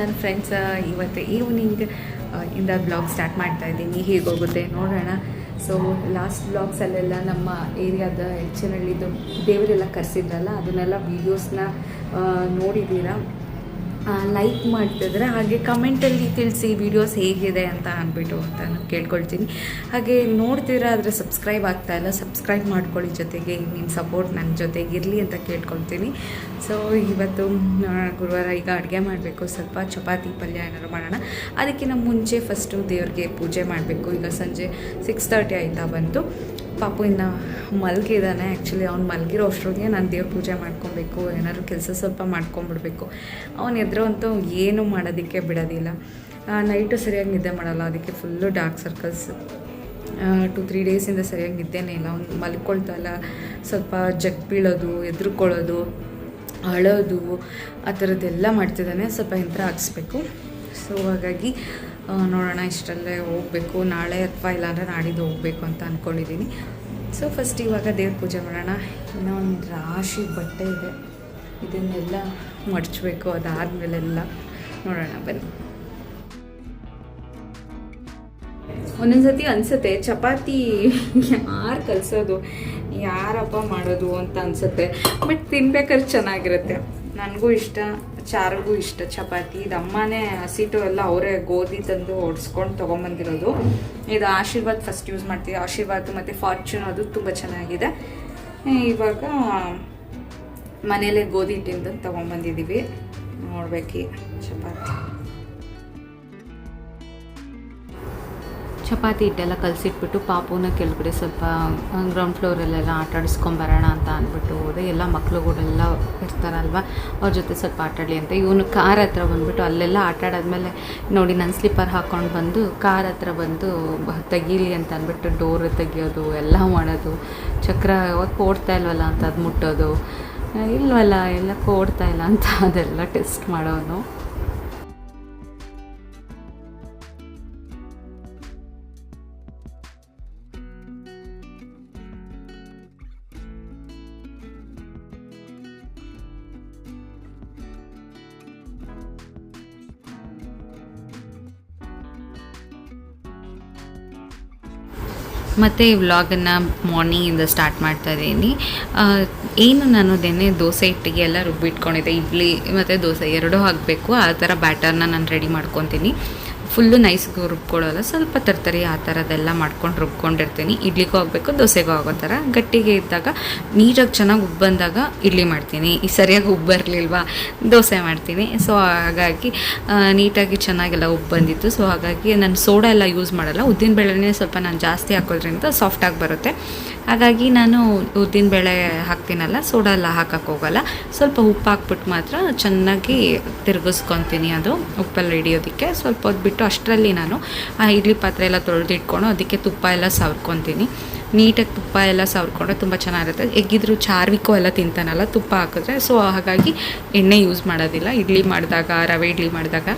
ನನ್ನ ಫ್ರೆಂಡ್ಸ್ ಇವತ್ತು ಈವ್ನಿಂಗ್ ಇಂದ ಬ್ಲಾಗ್ ಸ್ಟಾರ್ಟ್ ಮಾಡ್ತಾ ಇದ್ದೀನಿ. ಹೇಗೋಗುತ್ತೆ ನೋಡೋಣ. ಸೊ ಲಾಸ್ಟ್ ಬ್ಲಾಗ್ಸಲ್ಲೆಲ್ಲ ನಮ್ಮ ಏರಿಯಾದ ಹೆಚ್ಚಿನಳ್ಳಿದು ದೇವರೆಲ್ಲ ಕರೆಸಿದ್ರಲ್ಲ, ಅದನ್ನೆಲ್ಲ ವೀಡಿಯೋಸ್ನ ನೋಡಿದ್ದೀರಾ? ಲೈಕ್ ಮಾಡ್ತಿದ್ರೆ. ಹಾಗೆ ಕಮೆಂಟಲ್ಲಿ ತಿಳಿಸಿ ವೀಡಿಯೋಸ್ ಹೇಗಿದೆ ಅಂತ ಅಂದ್ಬಿಟ್ಟು ಅಂತ ನಾನು ಕೇಳ್ಕೊಳ್ತೀನಿ. ಹಾಗೆ ನೋಡ್ತೀರಾ ಆದರೆ ಸಬ್ಸ್ಕ್ರೈಬ್ ಆಗ್ತಾ ಇಲ್ಲ ಸಬ್ಸ್ಕ್ರೈಬ್ ಮಾಡ್ಕೊಳ್ಳಿ ಜೊತೆಗೆ ನಿಮ್ಮ ಸಪೋರ್ಟ್ ನನ್ನ ಜೊತೆಗೆ ಇರಲಿ ಅಂತ ಕೇಳ್ಕೊಳ್ತೀನಿ. ಸೊ ಇವತ್ತು ಗುರುವಾರ ಈಗ ಅಡುಗೆ ಮಾಡಬೇಕು. ಸ್ವಲ್ಪ ಚಪಾತಿ ಪಲ್ಯ ಏನಾದ್ರು ಮಾಡೋಣ. ಅದಕ್ಕಿಂತ ಮುಂಚೆ ಫಸ್ಟು ದೇವ್ರಿಗೆ ಪೂಜೆ ಮಾಡಬೇಕು. ಈಗ ಸಂಜೆ ಸಿಕ್ಸ್ ತರ್ಟಿ ಆಯಿತಾ ಬಂತು. ಪಾಪು ಇನ್ನು ಮಲಗಿದ್ದಾನೆ ಆ್ಯಕ್ಚುಲಿ ಅವ್ನು ಮಲಗಿರೋ ಅಷ್ಟರೊತ್ತಿಗೆ ನಾನು ದೇವ್ರ ಪೂಜೆ ಮಾಡ್ಕೊಬೇಕು, ಏನಾದ್ರು ಕೆಲಸ ಸ್ವಲ್ಪ ಮಾಡ್ಕೊಂಬಿಡ್ಬೇಕು. ಅವನು ಎದುರು ಅಂತೂ ಏನೂ ಮಾಡೋದಕ್ಕೆ ಬಿಡೋದಿಲ್ಲ. ನೈಟು ಸರಿಯಾಗಿ ನಿದ್ದೆ ಮಾಡಲ್ಲ. ಅದಕ್ಕೆ full dark circles two three ಡೇಸಿಂದ ಸರಿಯಾಗಿ ನಿದ್ದೆನೇ ಇಲ್ಲ. ಅವ್ನು ಮಲ್ಕೊಳ್ತಾ ಇಲ್ಲ. ಸ್ವಲ್ಪ ಜಗ್ ಬೀಳೋದು, ಎದುರುಕೊಳ್ಳೋದು, ಅಳೋದು, ಆ ಥರದ್ದೆಲ್ಲ ಮಾಡ್ತಿದ್ದಾನೆ ಸ್ವಲ್ಪ ಯಂತ್ರ ಹಾಕ್ಸ್ಬೇಕು. ಸೊ ಹಾಗಾಗಿ ನೋಡೋಣ, ಇಷ್ಟಲ್ಲೇ ಹೋಗಬೇಕು. ನಾಳೆ ಅಥವಾ ಇಲ್ಲಾಂದರೆ ನಾಡಿದ್ದು ಹೋಗಬೇಕು ಅಂತ ಅಂದ್ಕೊಂಡಿದ್ದೀನಿ ಸೊ ಫಸ್ಟ್ ಇವಾಗ ದೇವ್ರ ಪೂಜೆ ಮಾಡೋಣ. ಇನ್ನೂ ಒಂದು ರಾಶಿ ಬಟ್ಟೆ ಇದೆ. ಇದನ್ನೆಲ್ಲ ಮಡಚಬೇಕು. ಅದಾದಮೇಲೆಲ್ಲ ನೋಡೋಣ, ಬನ್ನಿ. ಒಂದೊಂದ್ಸತಿ ಅನ್ಸುತ್ತೆ, ಚಪಾತಿ ಯಾರು ಕಲಿಸೋದು, ಯಾರಪ್ಪ ಮಾಡೋದು ಅಂತ ಅನ್ಸುತ್ತೆ. ಬಟ್ ತಿನ್ಬೇಕಾದ್ರೆ ಚೆನ್ನಾಗಿರುತ್ತೆ. ನನಗೂ ಇಷ್ಟ. ಚಾರಿಗೂ ಇಷ್ಟ, ಚಪಾತಿ. ಇದು ಅಮ್ಮನೇ ಹಸಿಟ್ಟು ಎಲ್ಲ ಅವರೇ ಗೋಧಿ ತಂದು ಹೊಡ್ಸ್ಕೊಂಡು ತೊಗೊಂಬಂದಿರೋದು. ಇದು ಆಶೀರ್ವಾದ್ ಫಸ್ಟ್ ಯೂಸ್ ಮಾಡ್ತೀವಿ. ಆಶೀರ್ವಾದ್ ಮತ್ತು ಫಾರ್ಚೂನ್ ಅದು ತುಂಬ ಚೆನ್ನಾಗಿದೆ. ಇವಾಗ ಮನೇಲೆ ಗೋಧಿ ಹಿಟ್ಟಿಂದ ತೊಗೊಂಬಂದಿದ್ದೀವಿ ನೋಡ್ಬೇಕು, ಚಪಾತಿ. ಚಪಾತಿ ಹಿಟ್ಟೆಲ್ಲ ಕಲಸಿಟ್ಬಿಟ್ಟು ಪಾಪುನ ಕೆಳಗಡೆ ಸ್ವಲ್ಪ ಗ್ರೌಂಡ್ ಫ್ಲೋರಲ್ಲೆಲ್ಲ ಆಟ ಆಡಿಸ್ಕೊಂಬರೋಣ ಅಂತ ಅಂದ್ಬಿಟ್ಟು ಹೋದೆ. ಎಲ್ಲ ಮಕ್ಳುಗಳೆಲ್ಲ ಇರ್ತಾರಲ್ವ, ಅವ್ರ ಜೊತೆ ಸ್ವಲ್ಪ ಆಟಾಡಲಿ ಅಂತ. ಇವನು ಕಾರ್ ಹತ್ರ ಬಂದುಬಿಟ್ಟು ಅಲ್ಲೆಲ್ಲ ಆಟ ಆಡಾದ್ಮೇಲೆ ನೋಡಿ ನನ್ನ ಸ್ಲಿಪ್ಪರ್ ಹಾಕ್ಕೊಂಡು ಬಂದು ಕಾರ್ ಹತ್ರ ಬಂದು ತೆಗೀಲಿ ಅಂತ ಅಂದ್ಬಿಟ್ಟು ಡೋರ್ ತೆಗಿಯೋದು, ಎಲ್ಲ ಮಾಡೋದು ಚಕ್ರ ಓಡ್ತಾ ಇಲ್ವಲ್ಲ ಅಂತ ಅದು ಮುಟ್ಟೋದು. ಇಲ್ವಲ್ಲ, ಎಲ್ಲ ಓಡ್ತಾ ಇಲ್ಲ ಅಂತ ಅದೆಲ್ಲ ಟೆಸ್ಟ್ ಮಾಡೋನು. ಮತ್ತು ಈ ವ್ಲಾಗನ್ನು ಮಾರ್ನಿಂಗಿಂದ ಸ್ಟಾರ್ಟ್ ಮಾಡ್ತಾ ಇದ್ದೀನಿ. ಏನು ನಾನು ನೆನ್ನೆ ದೋಸೆ ಇಟ್ಟಿಗೆ ಎಲ್ಲ ರುಬ್ಬಿಟ್ಕೊಂಡಿದ್ದೆ, ಇಡ್ಲಿ ಮತ್ತು ದೋಸೆ ಎರಡೂ ಹಾಕಬೇಕು, ಆ ಥರ ಬ್ಯಾಟರ್ನ ನಾನು ರೆಡಿ ಮಾಡ್ಕೊತೀನಿ. ಫುಲ್ಲು ನೈಸ್ಗೆ ರುಬ್ಕೊಳ್ಳೋಲ್ಲ. ಸ್ವಲ್ಪ ತರ್ತರಿ, ಆ ಥರದ್ದೆಲ್ಲ ಮಾಡ್ಕೊಂಡು ರುಬ್ಕೊಂಡಿರ್ತೀನಿ. ಇಡ್ಲಿಗೂ ಆಗಬೇಕು, ದೋಸೆಗೂ ಆಗೋ ಥರ. ಗಟ್ಟಿಗೆ ಇದ್ದಾಗ ನೀಟಾಗಿ ಚೆನ್ನಾಗಿ ಉಬ್ಬು ಬಂದಾಗ ಇಡ್ಲಿ ಮಾಡ್ತೀನಿ. ಈ ಸರಿಯಾಗಿ ಉಬ್ಬು ಬರಲಿಲ್ವಾ, ದೋಸೆ ಮಾಡ್ತೀನಿ. ಸೊ ಹಾಗಾಗಿ ನೀಟಾಗಿ ಚೆನ್ನಾಗೆಲ್ಲ ಉಬ್ಬು ಬಂದಿತ್ತು. ಸೊ ಹಾಗಾಗಿ ನಾನು ಸೋಡಾ ಎಲ್ಲ ಯೂಸ್ ಮಾಡಲ್ಲ. ಉದ್ದಿನ ಬೇಳೆನೇ ಸ್ವಲ್ಪ ನಾನು ಜಾಸ್ತಿ ಹಾಕೋದ್ರಿಂದ ಸಾಫ್ಟಾಗಿ ಬರುತ್ತೆ. ಹಾಗಾಗಿ ನಾನು ಉದ್ದಿನ ಬೇಳೆ ಹಾಕ್ತೀನಲ್ಲ, ಸೋಡಾ ಎಲ್ಲ ಹಾಕಕ್ಕೆ ಹೋಗಲ್ಲ. ಸ್ವಲ್ಪ ಉಪ್ಪು ಹಾಕ್ಬಿಟ್ಟು ಮಾತ್ರ ಚೆನ್ನಾಗಿ ತಿರುಗಿಸ್ಕೊತೀನಿ ಅದು, ಉಪ್ಪೆಲ್ಲ ಹಿಡಿಯೋದಕ್ಕೆ. ಸ್ವಲ್ಪ ಹೊದ್ಬಿಟ್ಟು ಬಿಟ್ಟು ಅಷ್ಟರಲ್ಲಿ ನಾನು ಆ ಇಡ್ಲಿ ಪಾತ್ರೆ ಎಲ್ಲ ತೊಳೆದಿಟ್ಕೊಂಡು ಅದಕ್ಕೆ ತುಪ್ಪ ಎಲ್ಲ ಸವರ್ಕೊತೀನಿ. ನೀಟಾಗಿ ತುಪ್ಪ ಎಲ್ಲ ಸವರ್ಕೊಂಡ್ರೆ ತುಂಬ ಚೆನ್ನಾಗಿರುತ್ತೆ. ಎಗ್ಗಿದ್ರು ಚಾರ್ವಿಕೋ ಎಲ್ಲ ತಿಂತಾನಲ್ಲ ತುಪ್ಪ ಹಾಕಿದ್ರೆ, ಸೊ ಹಾಗಾಗಿ ಎಣ್ಣೆ ಯೂಸ್ ಮಾಡೋದಿಲ್ಲ. ಇಡ್ಲಿ ಮಾಡಿದಾಗ, ರವೆ ಇಡ್ಲಿ ಮಾಡಿದಾಗ.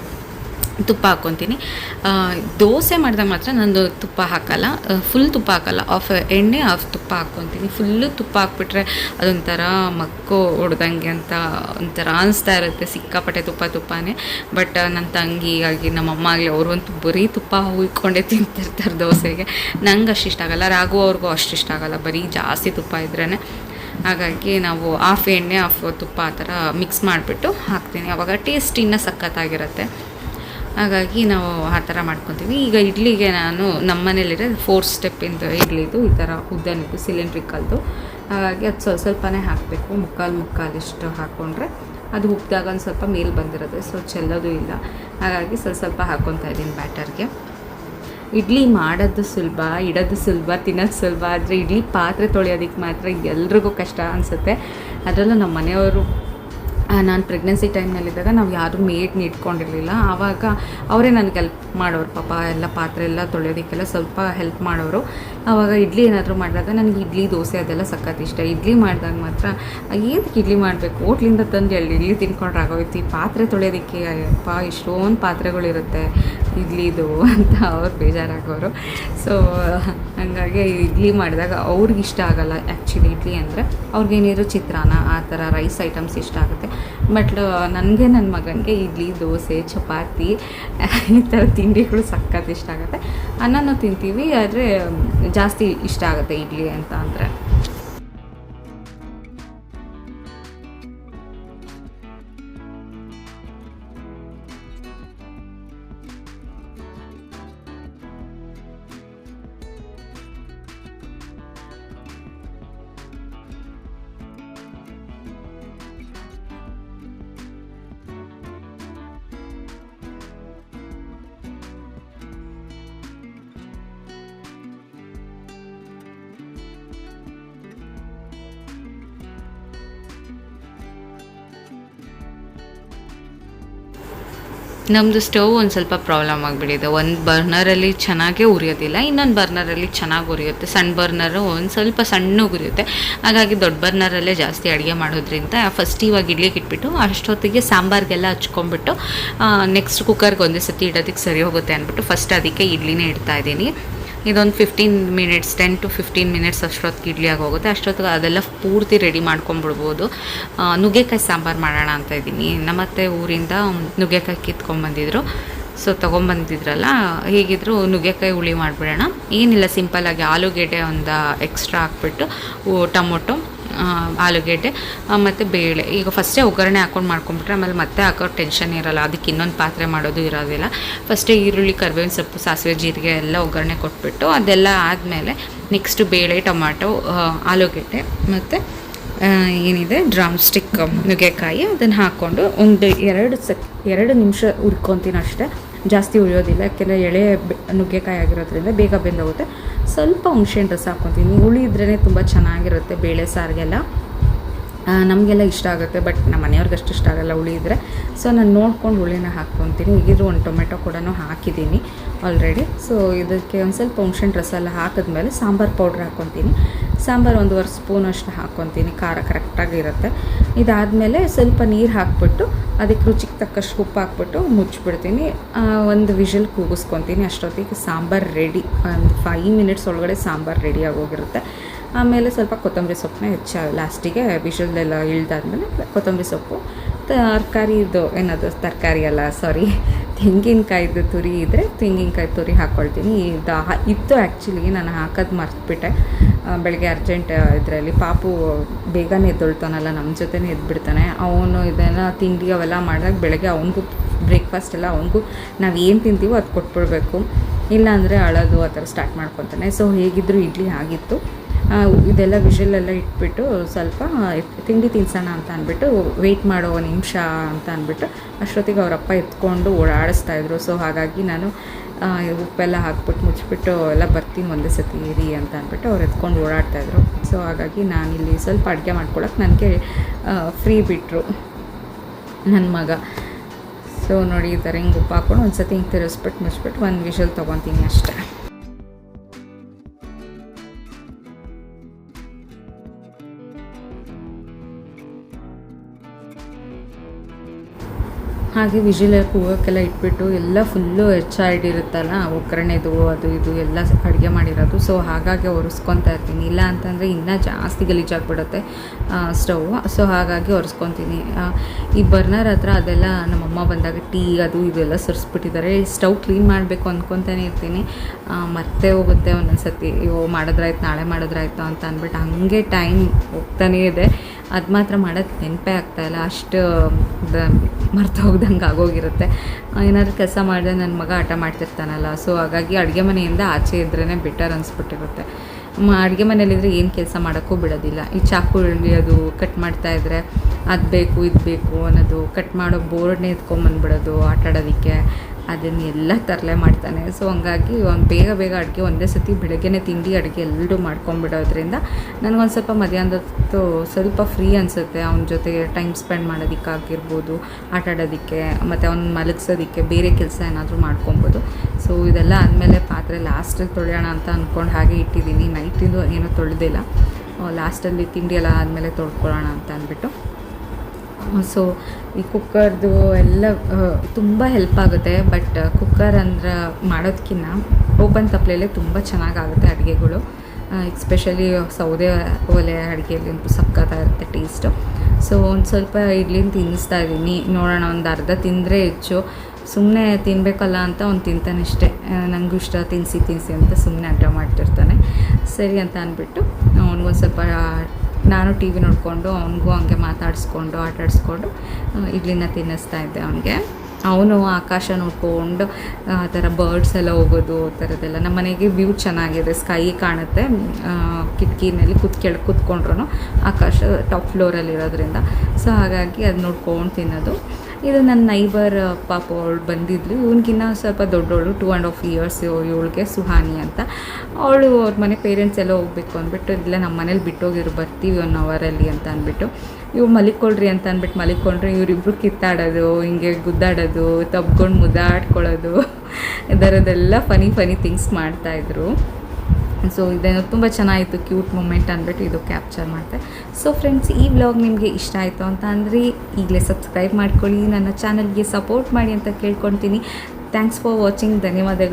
ತುಪ್ಪ ಹಾಕ್ಕೊತೀನಿ. ದೋಸೆ ಮಾಡಿದಾಗ ಮಾತ್ರ ನಂದು ತುಪ್ಪ ಹಾಕಲ್ಲ. ಫುಲ್ ತುಪ್ಪ ಹಾಕಲ್ಲ. ಆಫ್ ಎಣ್ಣೆ ಆಫ್ ತುಪ್ಪ ಹಾಕ್ಕೊತೀನಿ. ಫುಲ್ಲು ತುಪ್ಪ ಹಾಕ್ಬಿಟ್ರೆ ಅದೊಂಥರ ಮಕ್ಕೋ ಹೊಡ್ದಂಗೆ ಅಂತ ಒಂಥರ ಅನಿಸ್ತಾ ಇರುತ್ತೆ. ಸಿಕ್ಕಾಪಟ್ಟೆ ತುಪ್ಪ ತುಪ್ಪನೇ. ಬಟ್ ನನ್ನ ತಂಗಿ ಆಗಿ ನಮ್ಮ ಆಗಲಿ ಅವ್ರಂತೂ ಬರೀ ತುಪ್ಪ ಹುಯ್ಕೊಂಡೇ ತಿಂತಿರ್ತಾರೆ ದೋಸೆಗೆ. ನಂಗೆ ಅಷ್ಟು ಇಷ್ಟ ಆಗಲ್ಲ. ರಾಗು ಅವ್ರಿಗೂ ಅಷ್ಟು ಇಷ್ಟ ಆಗಲ್ಲ. ಬರೀ ಜಾಸ್ತಿ ತುಪ್ಪ ಇದ್ರೇ ಹಾಗಾಗಿ ನಾವು ಹಾಫ್ ಎಣ್ಣೆ ಹಾಫ್ ತುಪ್ಪ ಆ ಥರ ಮಿಕ್ಸ್ ಮಾಡಿಬಿಟ್ಟು ಹಾಕ್ತೀನಿ. ಅವಾಗ ಟೇಸ್ಟ್ ಇನ್ನೂ ಸಖತ್ತಾಗಿರುತ್ತೆ. ಹಾಗಾಗಿ ನಾವು ಆ ಥರ ಮಾಡ್ಕೊತೀವಿ. ಈಗ ಇಡ್ಲಿಗೆ ನಾನು ನಮ್ಮ ಮನೇಲಿರೋ ಫೋರ್ ಸ್ಟೆಪ್ಪಿಂದ ಇಡ್ಲಿದು, ಈ ಥರ ಉದ್ದನಿದ್ದು ಸಿಲಿಂಡ್ರಿಕಲ್ದು ಹಾಗಾಗಿ ಅದು ಸ್ವಲ್ಪ ಸ್ವಲ್ಪನೇ ಹಾಕಬೇಕು. ಮುಕ್ಕಾಲು ಮುಕ್ಕಾಲಿಷ್ಟು ಹಾಕ್ಕೊಂಡ್ರೆ ಅದು ಉಪ್ಪಿದಾಗ ಒಂದು ಸ್ವಲ್ಪ ಮೇಲ್ ಬಂದಿರೋದು ಸೊ ಚೆಲ್ಲೋದು ಇಲ್ಲ. ಹಾಗಾಗಿ ಸ್ವಲ್ಪ ಸ್ವಲ್ಪ ಹಾಕ್ಕೊತಾ ಇದ್ದೀನಿ ಬ್ಯಾಟರ್ಗೆ ಇಡ್ಲಿ ಮಾಡೋದು ಸುಲಭ, ಇಡೋದು ಸುಲಭ, ತಿನ್ನೋದು ಸುಲಭ. ಆದರೆ ಇಡ್ಲಿ ಪಾತ್ರೆ ತೊಳೆಯೋದಕ್ಕೆ ಮಾತ್ರ ಎಲ್ರಿಗೂ ಕಷ್ಟ ಅನಿಸುತ್ತೆ. ಅದರಲ್ಲೂ ನಮ್ಮ ಮನೆಯವರು ನಾನು ಪ್ರೆಗ್ನೆನ್ಸಿ ಟೈಮ್ನಲ್ಲಿದ್ದಾಗ ನಾವು ಯಾರೂ ಮೇಡ್ನ ಇಟ್ಕೊಂಡಿರಲಿಲ್ಲ ಆವಾಗ ಅವರೇ ನನಗೆ ಹೆಲ್ಪ್ ಮಾಡೋರು. ಪಾಪ ಎಲ್ಲ ಪಾತ್ರೆ ಎಲ್ಲ ತೊಳೆಯೋದಕ್ಕೆಲ್ಲ ಸ್ವಲ್ಪ ಹೆಲ್ಪ್ ಮಾಡೋರು. ಆವಾಗ ಇಡ್ಲಿ ಏನಾದರೂ ಮಾಡಿದಾಗ ನನಗೆ ಇಡ್ಲಿ, ದೋಸೆ ಅದೆಲ್ಲ ಸಖತ್ ಇಷ್ಟ. ಇಡ್ಲಿ ಮಾಡಿದಾಗ ಮಾತ್ರ ಏನಕ್ಕೆ ಇಡ್ಲಿ ಮಾಡಬೇಕು? ಹೋಟ್ಲಿಂದ ತಂದು ಎಳ್ಳಿ ಇಡ್ಲಿ ತಿನ್ಕೊಂಡ್ರೆ ಆಗೋಯ್ತು ಈ ಪಾತ್ರೆ ತೊಳೆಯೋದಕ್ಕೆ ಅಯ್ಯಪ್ಪ, ಇಷ್ಟೊಂದು ಪಾತ್ರೆಗಳಿರುತ್ತೆ ಇಡ್ಲಿದು ಅಂತ ಅವ್ರು ಬೇಜಾರಾಗೋರು. ಸೊ ಹಾಗಾಗಿ ಇಡ್ಲಿ ಮಾಡಿದಾಗ ಅವ್ರಿಗೆ ಇಷ್ಟ ಆಗೋಲ್ಲ. ಆ್ಯಕ್ಚುಲಿ ಇಡ್ಲಿ ಅಂದರೆ ಅವ್ರಿಗೇನಿದ್ರು ಚಿತ್ರಾನ್ನ, ಆ ಥರ ರೈಸ್ ಐಟಮ್ಸ್ ಇಷ್ಟ ಆಗುತ್ತೆ. ಬಟ್ ನನಗೆ ನನ್ನ ಮಗನಿಗೆ ಇಡ್ಲಿ, ದೋಸೆ, ಚಪಾತಿ, ಈ ಥರ ತಿಂಡಿಗಳು ಸಖತ್ ಇಷ್ಟ ಆಗುತ್ತೆ. ಅನ್ನನೂ ತಿಂತೀವಿ, ಆದರೆ ಜಾಸ್ತಿ ಇಷ್ಟ ಆಗುತ್ತೆ ಇಡ್ಲಿ ಅಂತ ಅಂದರೆ. ನಮ್ಮದು ಸ್ಟವ್ ಒಂದು ಸ್ವಲ್ಪ ಪ್ರಾಬ್ಲಮ್ ಆಗಿಬಿಟ್ಟಿದೆ. ಒಂದು ಬರ್ನರಲ್ಲಿ ಚೆನ್ನಾಗೇ ಉರಿಯೋದಿಲ್ಲ, ಇನ್ನೊಂದು ಬರ್ನರಲ್ಲಿ ಚೆನ್ನಾಗಿ ಉರಿಯುತ್ತೆ. ಸಣ್ಣ ಬರ್ನರು ಒಂದು ಸ್ವಲ್ಪ ಸಣ್ಣಗೆ ಉರಿಯುತ್ತೆ. ಹಾಗಾಗಿ ದೊಡ್ಡ ಬರ್ನರಲ್ಲೇ ಜಾಸ್ತಿ ಅಡುಗೆ ಮಾಡೋದ್ರಿಂದ ಫಸ್ಟ್ ಇವಾಗ ಇಡ್ಲಿಕ್ಕೆ ಇಟ್ಬಿಟ್ಟು ಅಷ್ಟೊತ್ತಿಗೆ ಸಾಂಬಾರ್ಗೆಲ್ಲ ಹಚ್ಕೊಂಡ್ಬಿಟ್ಟು ನೆಕ್ಸ್ಟ್ ಕುಕ್ಕರ್ಗೆ ಒಂದೇ ಸತಿ ಇಡೋದಕ್ಕೆ ಸರಿ ಹೋಗುತ್ತೆ ಅಂದ್ಬಿಟ್ಟು ಫಸ್ಟ್ ಅದಕ್ಕೆ ಇಡ್ಲಿನೇ ಇಡ್ತಾ ಇದ್ದೀನಿ. ಇದೊಂದು fifteen minutes ten to fifteen minutes ಅಷ್ಟೊತ್ತಿಗೆ ಇಡ್ಲಿ ಆಗೋಗುತ್ತೆ. ಅಷ್ಟೊತ್ತಿಗೆ ಅದೆಲ್ಲ ಪೂರ್ತಿ ರೆಡಿ ಮಾಡ್ಕೊಂಬಿಡ್ಬೋದು ಆ, ನುಗ್ಗೆಕಾಯಿ ಸಾಂಬಾರು ಮಾಡೋಣ ಅಂತ ಇದ್ದೀನಿ. ನಮ್ಮತ್ತೆ ಊರಿಂದ ನುಗ್ಗೆಕಾಯಿ ಕಿತ್ಕೊಂಬಂದಿದ್ರು ಸೊ ತೊಗೊಂಬಂದಿದ್ರಲ್ಲ ಹೀಗಿದ್ರು ನುಗ್ಗೆಕಾಯಿ ಹುಳಿ ಮಾಡಿಬಿಡೋಣ. ಏನಿಲ್ಲ ಸಿಂಪಲ್ಲಾಗಿ ಆಲೂಗೆಡ್ಡೆ ಒಂದು ಎಕ್ಸ್ಟ್ರಾ ಹಾಕ್ಬಿಟ್ಟು ಟೊಮೊಟೊ ಆಲೂಗೆಡ್ಡೆ ಮತ್ತು ಬೇಳೆ. ಈಗ ಫಸ್ಟೇ ಒಗ್ಗರಣೆ ಹಾಕೊಂಡು ಮಾಡ್ಕೊಂಬಿಟ್ರೆ ಆಮೇಲೆ ಮತ್ತೆ ಹಾಕೋ ಟೆನ್ಷನ್ ಇರಲ್ಲ. ಅದಕ್ಕೆ ಇನ್ನೊಂದು ಪಾತ್ರೆ ಮಾಡೋದು ಇರೋದಿಲ್ಲ. ಫಸ್ಟೇ ಈರುಳ್ಳಿ, ಕರಿಬೇವಿನ ಸೊಪ್ಪು, ಸಾಸಿವೆ, ಜೀರಿಗೆ ಎಲ್ಲ ಒಗ್ಗರಣೆ ಕೊಟ್ಬಿಟ್ಟು ಅದೆಲ್ಲ ಆದಮೇಲೆ ನೆಕ್ಸ್ಟು ಬೇಳೆ, ಟೊಮಾಟೊ ಆಲೂಗೆಡ್ಡೆ ಮತ್ತು ಏನಿದೆ ಡ್ರಮ್ ಸ್ಟಿಕ್ ನುಗ್ಗೆಕಾಯಿ ಅದನ್ನು ಹಾಕ್ಕೊಂಡು ಒಂದು ಎರಡು ಸೆಕ್, ಎರಡು ನಿಮಿಷ ಹುರ್ಕೊತೀನಿ ಅಷ್ಟೇ. ಜಾಸ್ತಿ ಉಳಿಯೋದಿಲ್ಲ, ಯಾಕೆಂದರೆ ಎಳೆ ನುಗ್ಗೆಕಾಯಿ ಆಗಿರೋದ್ರಿಂದ ಬೇಗ ಬೆಂದೋಗುತ್ತೆ. ಸ್ವಲ್ಪ ಹುಣ್ಸೆಹಣ್ಣು ರಸ ಹಾಕ್ಕೊತೀನಿ ಹುಳಿ ಇದ್ರೇ ತುಂಬ ಚೆನ್ನಾಗಿರುತ್ತೆ ಬೇಳೆ, ಸಾರಿಗೆಲ್ಲ. ನಮಗೆಲ್ಲ ಇಷ್ಟ ಆಗುತ್ತೆ, ಬಟ್ ನಮ್ಮ ಮನೆಯವ್ರಿಗೆ ಅಷ್ಟು ಇಷ್ಟ ಆಗಲ್ಲ ಹುಳಿ ಇದ್ದರೆ ಸೊ, ನಾನು ನೋಡ್ಕೊಂಡು ಹುಳಿನ ಹಾಕ್ಕೊತೀನಿ. ಈಗಿದ್ರು ಒಂದು ಟೊಮೆಟೊ ಕೂಡ ಹಾಕಿದ್ದೀನಿ. ಆಲ್ರೆಡಿ ಸೊ ಇದಕ್ಕೆ ಒಂದು ಸ್ವಲ್ಪ ಹುಣ್ಸೆಹಣ್ಣು ರಸ ಎಲ್ಲ ಹಾಕಿದ್ಮೇಲೆ ಸಾಂಬಾರು ಪೌಡ್ರ್ ಹಾಕ್ಕೊತೀನಿ ಸಾಂಬಾರು ಒಂದುವರೆ ಸ್ಪೂನ್ ಅಷ್ಟು ಹಾಕ್ಕೊತೀನಿ ಖಾರ ಕರೆಕ್ಟಾಗಿ ಇರುತ್ತೆ. ಇದಾದಮೇಲೆ ಸ್ವಲ್ಪ ನೀರು ಹಾಕ್ಬಿಟ್ಟು, ಅದಕ್ಕೆ ರುಚಿಗೆ ತಕ್ಕಷ್ಟು ಉಪ್ಪು ಹಾಕ್ಬಿಟ್ಟು ಮುಚ್ಚಿಬಿಡ್ತೀನಿ. ಒಂದು ವಿಷಲ್ ಕೂಗಿಸ್ಕೊತೀನಿ. ಅಷ್ಟೊತ್ತಿಗೆ ಸಾಂಬಾರು ರೆಡಿ ಒಂದು ಫೈವ್ ಮಿನಿಟ್ಸ್ ಒಳಗಡೆ ಸಾಂಬಾರು ರೆಡಿ ಆಗೋಗಿರುತ್ತೆ ಆಮೇಲೆ ಸ್ವಲ್ಪ ಕೊತ್ತಂಬರಿ ಸೊಪ್ಪನ್ನ ಹೆಚ್ಚ ಲಾಸ್ಟಿಗೆ ವಿಷಲ್ದೆಲ್ಲ ಇಳ್ದಾದ್ಮೇಲೆ ಕೊತ್ತಂಬರಿ ಸೊಪ್ಪು, ತರಕಾರಿದು, ಏನದು, ತರಕಾರಿ ಅಲ್ಲ ಸಾರಿ ತೆಂಗಿನಕಾಯ್ದು ತುರಿ ಇದ್ದರೆ ತೆಂಗಿನಕಾಯಿ ತುರಿ ಹಾಕ್ಕೊಳ್ತೀನಿ ಇದು ಇತ್ತು ಆ್ಯಕ್ಚುಲಿ ನಾನು ಹಾಕೋದು ಮರ್ತುಬಿಟ್ಟೆ. ಬೆಳಗ್ಗೆ ಅರ್ಜೆಂಟ್ ಇದರಲ್ಲಿ ಪಾಪು ಬೇಗನೆ ಎದ್ದೊಳ್ತಾನಲ್ಲ ನಮ್ಮ ಜೊತೆನೇ ಎದ್ಬಿಡ್ತಾನೆ. ಅವನು ಇದೆಲ್ಲ ತಿಂಡಿ ಅವೆಲ್ಲ ಮಾಡಿದಾಗ ಬೆಳಗ್ಗೆ ಅವನಿಗೂ ಬ್ರೇಕ್ಫಾಸ್ಟ್ ಎಲ್ಲ ಅವನಿಗೂ ನಾವು ಏನು ತಿಂತೀವೋ ಅದು ಕೊಟ್ಬಿಡ್ಬೇಕು. ಇಲ್ಲಾಂದರೆ ಅಳೋದು ಆ ಥರ ಸ್ಟಾರ್ಟ್ ಮಾಡ್ಕೊತಾನೆ. ಸೊ ಹೇಗಿದ್ದರೂ ಇಡ್ಲಿ ಆಗಿತ್ತು. ಇದೆಲ್ಲ ವಿಷಲೆಲ್ಲ ಇಟ್ಬಿಟ್ಟು ಸ್ವಲ್ಪ ತಿಂಡಿ ತಿನ್ಸೋಣ ಅಂತ ಅಂದ್ಬಿಟ್ಟು ವೆಯ್ಟ್ ಮಾಡೋ ನಿಮಿಷ ಅಂತ ಅಂದ್ಬಿಟ್ಟು ಅಷ್ಟೊತ್ತಿಗೆ ಅವರಪ್ಪ ಎತ್ಕೊಂಡು ಓಡಾಡಿಸ್ತಾ ಇದ್ರು. ಸೊ ಹಾಗಾಗಿ ನಾನು ಉಪ್ಪೆಲ್ಲ ಹಾಕ್ಬಿಟ್ಟು ಮುಚ್ಚಿಬಿಟ್ಟು ಎಲ್ಲ ಬರ್ತೀನಿ ಒಂದೇ ಸತಿ ಇರಿ ಅಂತ ಅಂದ್ಬಿಟ್ಟು ಅವ್ರು ಎತ್ಕೊಂಡು ಓಡಾಡ್ತಾಯಿದ್ರು ಸೊ ಹಾಗಾಗಿ ನಾನಿಲ್ಲಿ ಸ್ವಲ್ಪ ಅಡುಗೆ ಮಾಡ್ಕೊಳಕ್ಕೆ ನನಗೆ ಫ್ರೀ ಬಿಟ್ಟರು ನನ್ನ ಮಗ. ಸೊ ನೋಡಿ ಈ ಥರ ಹಿಂಗೆ ಉಪ್ಪು ಹಾಕ್ಕೊಂಡು ಒಂದು ಸತಿ ಹಿಂಗೆ ತಿರುಗಿಸ್ಬಿಟ್ಟು ಮುಚ್ಚಿಬಿಟ್ಟು ಒಂದು ವಿಷಲ್ ತೊಗೊತೀನಿ ಅಷ್ಟೇ. ಹಾಗೆ ವಿಜಿಲ್ ಕೂಗೋಕ್ಕೆಲ್ಲ ಇಟ್ಬಿಟ್ಟು ಎಲ್ಲ ಫುಲ್ಲು ಹೆಚ್ಚಾಡಿರುತ್ತಲ್ಲ ಒಗ್ಗರಣೆದು ಅದು ಇದು ಎಲ್ಲ ಅಡುಗೆ ಮಾಡಿರೋದು. ಸೊ ಹಾಗಾಗಿ ಒರೆಸ್ಕೊತಾ ಇರ್ತೀನಿ. ಇಲ್ಲ ಅಂತಂದರೆ ಇನ್ನೂ ಜಾಸ್ತಿ ಗಲೀಜಾಗ್ಬಿಡುತ್ತೆ ಸ್ಟವ್ ಸೊ ಹಾಗಾಗಿ ಒರೆಸ್ಕೊತೀನಿ. ಈ ಬರ್ನರ್ ಹತ್ರ ಅದೆಲ್ಲ ನಮ್ಮಮ್ಮ ಬಂದಾಗ ಟೀ ಅದು ಇದೆಲ್ಲ ಸುರಿಸ್ಬಿಟ್ಟಿದ್ದಾರೆ. ಸ್ಟವ್ ಕ್ಲೀನ್ ಮಾಡಬೇಕು ಅಂದ್ಕೊತಾನೆ ಇರ್ತೀನಿ. ಮತ್ತೆ ಹೋಗುತ್ತೆ ಒಂದೊಂದು ಸರ್ತಿ ಅಯ್ಯೋ ಮಾಡಿದ್ರಾಯ್ತು ನಾಳೆ ಮಾಡಿದ್ರಾಯ್ತು ಅಂತ ಅಂದ್ಬಿಟ್ಟು ಹಂಗೆ ಟೈಮ್ ಹೋಗ್ತಾನೇ ಇದೆ. ಅದು ಮಾತ್ರ ಮಾಡೋದು ನೆನಪೇ ಆಗ್ತಾಯಿಲ್ಲ ಅಷ್ಟು ಮರ್ತು ಹೋಗ್ದಂಗೆ ಆಗೋಗಿರುತ್ತೆ. ಏನಾದರೂ ಕೆಲಸ ಮಾಡಿದ್ರೆ ನನ್ನ ಮಗ ಆಟ ಮಾಡ್ತಿರ್ತಾನಲ್ಲ, ಸೊ ಹಾಗಾಗಿ ಅಡುಗೆ ಮನೆಯಿಂದ ಆಚೆ ಇದ್ರೇ ಬೆಟರ್ ಅನಿಸ್ಬಿಟ್ಟಿರುತ್ತೆ. ಅಡುಗೆ ಮನೇಲಿದ್ರೆ ಏನು ಕೆಲಸ ಮಾಡೋಕ್ಕೂ ಬಿಡೋದಿಲ್ಲ. ಈ ಚಾಕು ಅದು ಕಟ್ ಮಾಡ್ತಾ ಇದ್ರೆ ಅದು ಬೇಕು, ಇದು ಬೇಕು ಅನ್ನೋದು ಕಟ್ ಮಾಡೋ ಬೋರ್ಡ್ನೇ ಎತ್ಕೊಂಬಂದ್ಬಿಡೋದು ಆಟ ಆಡೋದಕ್ಕೆ ಅದನ್ನೆಲ್ಲ ತರಲೆ ಮಾಡ್ತಾನೆ. ಸೊ ಹಂಗಾಗಿ ಒಂದು ಬೇಗ ಬೇಗ ಅಡುಗೆ ಒಂದೇ ಸತಿ ಬೆಳಗ್ಗೆ ತಿಂಡಿ, ಅಡುಗೆ ಎಲ್ಲರೂ ಮಾಡ್ಕೊಂಬಿಡೋದ್ರಿಂದ ನನಗೊಂದು ಸ್ವಲ್ಪ ಮಧ್ಯಾಹ್ನದತ್ತು ಸ್ವಲ್ಪ ಫ್ರೀ ಅನಿಸುತ್ತೆ. ಅವನ ಜೊತೆ ಟೈಮ್ ಸ್ಪೆಂಡ್ ಮಾಡೋದಕ್ಕಾಗಿರ್ಬೋದು, ಆಟ ಆಡೋದಕ್ಕೆ, ಮತ್ತು ಅವ್ನು ಮಲಗಿಸೋದಕ್ಕೆ ಬೇರೆ ಕೆಲಸ ಏನಾದರೂ ಮಾಡ್ಕೊಬೋದು. ಸೊ ಇದೆಲ್ಲ ಆದಮೇಲೆ ಪಾತ್ರೆ ಲಾಸ್ಟಲ್ಲಿ ತೊಳೆಯೋಣ ಅಂತ ಅಂದ್ಕೊಂಡು ಹಾಗೆ ಇಟ್ಟಿದ್ದೀನಿ. ನೈಟಿಂದು ಏನೂ ತೊಳೆದಿಲ್ಲ. ಲಾಸ್ಟಲ್ಲಿ ತಿಂಡಿ ಎಲ್ಲ ಆದಮೇಲೆ ತೊಳ್ಕೊಳ್ಳೋಣ ಅಂತ ಅಂದ್ಬಿಟ್ಟು. ಸೊ ಈ ಕುಕ್ಕರ್ದು ಎಲ್ಲ ತುಂಬ ಹೆಲ್ಪ್ ಆಗುತ್ತೆ. ಬಟ್ ಕುಕ್ಕರ್ ಅಂದ್ರೆ ಮಾಡೋದಕ್ಕಿಂತ ಓಪನ್ ತಪ್ಪಲೆಯಲ್ಲೇ ತುಂಬ ಚೆನ್ನಾಗಾಗುತ್ತೆ ಅಡುಗೆಗಳು. ಎಸ್ಪೆಷಲಿ ಸೌದೆ ಒಲೆ ಅಡುಗೆಯಲ್ಲಿ ಸಕ್ಕತ್ತಾಗಿರುತ್ತೆ ಟೇಸ್ಟು ಸೊ ಒಂದು ಸ್ವಲ್ಪ ಇಡ್ಲಿನ ತಿನ್ನಿಸ್ತಾ ಇದ್ದೀನಿ ನೋಡೋಣ, ಒಂದು ಅರ್ಧ ತಿಂದರೆ ಹೆಚ್ಚು. ಸುಮ್ಮನೆ ತಿನ್ನಬೇಕಲ್ಲ ಅಂತ ಅವ್ನು ತಿಂತಾನೆ ಇಷ್ಟೇ. ನನಗೂ ಇಷ್ಟ ತಿನ್ನಿಸಿ ತಿನ್ನಿಸಿ ಅಂತ ಸುಮ್ಮನೆ ಅಡ್ಡ ಮಾಡ್ತಿರ್ತಾನೆ. ಸರಿ ಅಂತ ಅಂದ್ಬಿಟ್ಟು ಅವ್ನಿಗೊಂದು ಸ್ವಲ್ಪ ನಾನು ಟಿ ವಿ ನೋಡಿಕೊಂಡು ಅವನಿಗೂ ಹಂಗೆ ಮಾತಾಡಿಸ್ಕೊಂಡು, ಆಟಾಡಿಸ್ಕೊಂಡು ಇಡ್ಲಿನ ತಿನ್ನಿಸ್ತಾ ಇದ್ದೆ ಅವನಿಗೆ. ಅವನು ಆಕಾಶ ನೋಡ್ಕೊಂಡು, ಆ, ಥರ ಬರ್ಡ್ಸ್ ಎಲ್ಲ ಹೋಗೋದು, ಆ ಥರದ್ದೆಲ್ಲ. ನಮ್ಮ ಮನೆಗೆ ವ್ಯೂ ಚೆನ್ನಾಗಿದೆ ಸ್ಕೈ ಕಾಣುತ್ತೆ. ಕಿಟಕಿನಲ್ಲಿ ಕೂತ್ ಕೆಳ ಕೂತ್ಕೊಂಡ್ರು ಆಕಾಶ ಟಾಪ್ ಫ್ಲೋರಲ್ಲಿ ಇರೋದ್ರಿಂದ. ಸೊ ಹಾಗಾಗಿ ಅದು ನೋಡ್ಕೊಂಡು ತಿನ್ನೋದು. ಇದು ನನ್ನ ನೈಬರ್ ಪಾಪ ಅವಳು ಬಂದಿದ್ಲು. ಇವನಿಗಿನ್ನ ಸ್ವಲ್ಪ ದೊಡ್ಡವಳು ಟೂ ಆ್ಯಂಡ್ ಹಾಫ್ ಇಯರ್ಸ್ ಇವಳಿಗೆ ಸುಹಾನಿ ಅಂತ. ಅವಳು ಅವ್ರ ಮನೆ ಪೇರೆಂಟ್ಸ್ ಎಲ್ಲ ಹೋಗ್ಬೇಕು ಅಂದ್ಬಿಟ್ಟು, ಇಲ್ಲ ನಮ್ಮ ಮನೇಲಿ ಬಿಟ್ಟೋಗಿರು, ಬರ್ತೀವಿ ಒನ್ ಅವರಲ್ಲಿ ಅಂತ ಅಂದ್ಬಿಟ್ಟು. ಇವ್ರು ಮಲಿಕೊಳ್ರಿ ಅಂತ ಅಂದ್ಬಿಟ್ಟು ಮಲಿಕೊಂಡ್ರೆ ಇವರಿಬ್ರು ಕಿತ್ತಾಡೋದು, ಹಿಂಗೆ ಗುದ್ದಾಡೋದು, ತಬ್ಕೊಂಡು ಮುದ್ದಾಡ್ಕೊಳ್ಳೋದು ಇದರದೆಲ್ಲ ಫನಿ ಫನಿ ಥಿಂಗ್ಸ್ ಮಾಡ್ತಾಯಿದ್ರು ಸೊ ಇದೇನು ತುಂಬ ಚೆನ್ನಾಗಿತ್ತು ಕ್ಯೂಟ್ ಮೂಮೆಂಟ್ ಅಂದ್ಬಿಟ್ಟು ಇದು ಕ್ಯಾಪ್ಚರ್ ಮಾಡಿದೆ. ಸೊ ಫ್ರೆಂಡ್ಸ್ ಈ ವ್ಲಾಗ್ ನಿಮಗೆ ಇಷ್ಟ ಆಯಿತು ಅಂತ ಅಂದರೆ ಈಗಲೇ ಸಬ್ಸ್ಕ್ರೈಬ್ ಮಾಡ್ಕೊಳ್ಳಿ, ನನ್ನ ಚಾನಲ್ಗೆ ಸಪೋರ್ಟ್ ಮಾಡಿ ಅಂತ ಕೇಳ್ಕೊತೀನಿ ಥ್ಯಾಂಕ್ಸ್ ಫಾರ್ ವಾಚಿಂಗ್ ಧನ್ಯವಾದಗಳು.